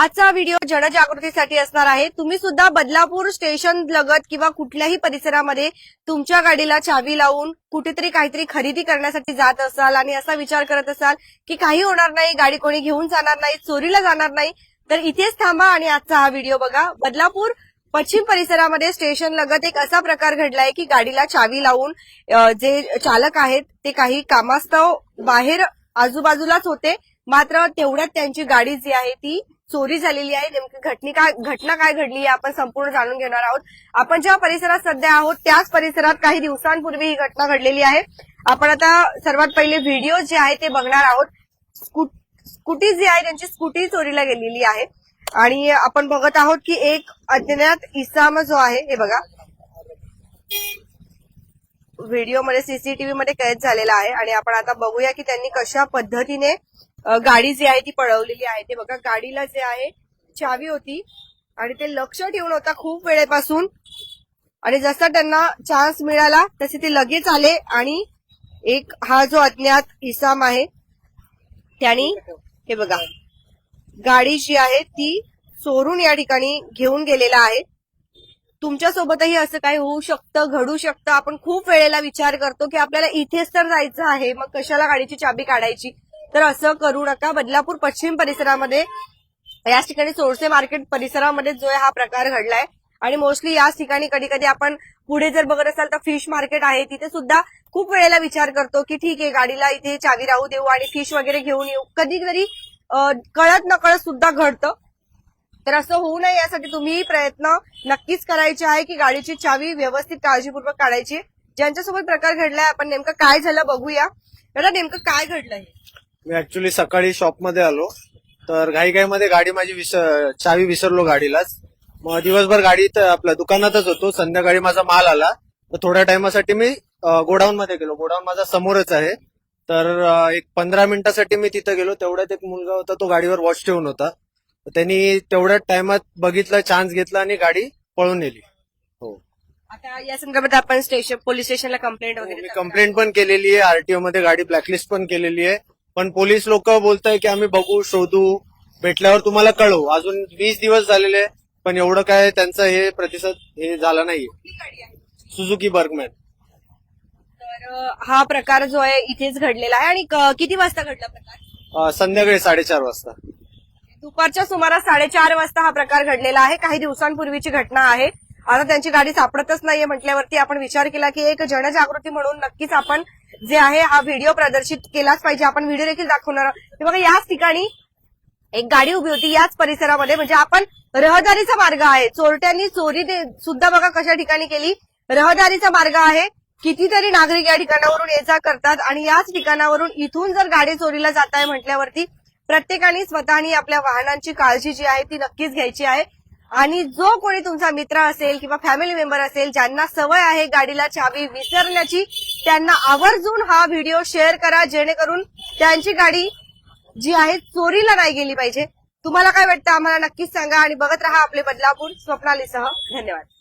आजचा व्हिडिओ जनजागृतीसाठी असणार आहे. तुम्ही सुद्धा बदलापूर स्टेशन लगत किंवा कुठल्याही परिसरामध्ये तुमच्या गाडीला चावी लावून कुठेतरी काहीतरी खरेदी करण्यासाठी जात असाल आणि असा विचार करत असाल की काही होणार नाही गाडी कोणी घेऊन जाणार नाही चोरीला जाणार नाही तर इथेच थांबा आणि आजचा हा व्हिडिओ बघा. बदलापूर पश्चिम परिसरामध्ये स्टेशन लगत एक असा प्रकार घडलाय की गाडीला चावी लावून जे चालक आहेत ते काही कामास्तव बाहेर आजूबाजूलाच होते. मात्र तेवढ्यात त्यांची गाडी जी आहे ती चोरी झालेली आहे नेमकी घटनी काय घटना काय घडली आहे आपण संपूर्ण जाणून घेणार आहोत. आपण ज्या परिसरात सध्या आहोत त्याच परिसरात काही दिवसांपूर्वी ही घटना घडलेली आहे. आपण आता सर्वात पहिले व्हिडिओ जे आहे ते बघणार आहोत. स्कूट- स्कूटी जी आहे त्यांची स्कूटी चोरीला गेलेली आहे. आणि आपण बघत आहोत की एक अज्ञात इसाम जो आहे हे बघा. व्हिडिओमध्ये सीसीटीव्ही मध्ये कैद झालेला आहे. आणि आपण आता बघूया की त्यांनी कशा पद्धतीने गाडी जी आहे ती पळवलेली आहे. ते बघा गाडीला जे आहे चावी होती आणि ते लक्ष ठेवून होता खूप वेळेपासून. आणि जसा त्यांना चान्स मिळाला तसे ते लगेच आले आणि एक हा जो अज्ञात इसाम आहे त्यांनी हे बघा गाडी जी आहे ती चोरून या ठिकाणी घेऊन गेलेला आहे. तुमच्या सोबतही असं काही होऊ शकतं घडू शकतं. आपण खूप वेळेला विचार करतो की आपल्याला इथेच तर जायचं आहे. मग कशाला गाडीची चाबी काढायची? तर असं करू नका. बदलापूर पश्चिम परिसरामध्ये याच ठिकाणी सोळसे मार्केट परिसरामध्ये जो आहे हा प्रकार घडलाय. आणि मोस्टली याच ठिकाणी कधी कधी आपण पुढे जर बघत असाल तर फिश मार्केट आहे. तिथे सुद्धा खूप वेळेला विचार करतो की ठीक आहे गाडीला इथे चावी राहू देऊ आणि फिश वगैरे घेऊन येऊ. कधी कधी कळत नकळत सुद्धा घडतं. तर असं होऊ नये यासाठी तुम्ही प्रयत्न नक्कीच करायचे आहे की गाडीची चावी व्यवस्थित काळजीपूर्वक काढायची. ज्यांच्यासोबत प्रकार घडलाय आपण नेमकं काय झालं बघूया. दादा नेमकं काय घडलंय? मी ऍक्च्युली सकाळी शॉपमध्ये आलो. तर घाईघाईमध्ये गाडी माझी विस चावी विसरलो गाडीलाच. मग दिवसभर गाडीत आपल्या दुकानातच होतो. संध्याकाळी माझा माल आला. तर थोड्या टायमासाठी मी गोडाऊन मध्ये गेलो. गोडाऊन माझा समोरच आहे. तर एक पंधरा मिनिटासाठी मी तिथं गेलो. तेवढ्यात एक मुलगा होता तो गाडीवर वॉच ठेवून होता. तर त्यांनी तेवढ्याच टायमात बघितलं चान्स घेतला आणि गाडी पळून नेली. हो. आता या संदर्भात आपण स्टेशन पोलीस स्टेशनला कंप्लेंट वगैरे मी करणार. कंप्लेंट पण केलेली आहे. आरटीओ मध्ये गाडी ब्लॅकलिस्ट पण केलेली आहे. पण पोलीस लोक बोलताय की आम्ही बघू शोधू. भेटल्यावर तुम्हाला कळवू. अजून वीस दिवस झालेले पण एवढं काय त्यांचं हे प्रतिसाद हे झालं नाहीये? Suzuki Burgman. तर हा प्रकार जो आहे इथेच घडलेला आहे. आणि क- किती वाजता घडला प्रकार? अं, संध्याकाळी साडेचार वाजता. दुपारच्या सुमारास साडेचार वाजता हा प्रकार घडलेला आहे. काही दिवसांपूर्वीची घटना आहे. आता त्यांची गाडी सापडतच नाहीये म्हटल्यावरती आपण विचार केला की एक जनजागृती म्हणून नक्कीच आपण जे आहे हा व्हिडिओ प्रदर्शित केलाच पाहिजे. आपण व्हिडिओ देखील दाखवणार आहोत. बघा याच ठिकाणी एक गाडी उभी होती. याच परिसरामध्ये म्हणजे आपण रहदारीचा मार्ग आहे. चोरट्यांनी चोरी दे- सुद्धा बघा कशा ठिकाणी केली. रहदारीचा मार्ग आहे. कितीतरी नागरिक या ठिकाणावरून ये जा करतात आणि याच ठिकाणावरून इथून जर गाडी चोरीला जात आहे म्हटल्यावरती प्रत्येकाने स्वतःनी आपल्या वाहनांची काळजी जी आहे ती नक्कीच घ्यायची आहे. आणि जो कोणी तुमचा मित्र असेल किंवा फॅमिली मेंबर असेल ज्यांना सवय आहे गाडीला चावी विसरण्याची त्यांना आवर्जून हा व्हिडिओ शेअर करा जेणेकरून त्यांची गाडी जी आहे चोरीला नाही गेली पाहिजे. तुम्हाला काय वाटतं? आम्हाला नक्कीच सांगा आणि बघत राहा आपले बदलापूर स्वप्नालीसह. धन्यवाद.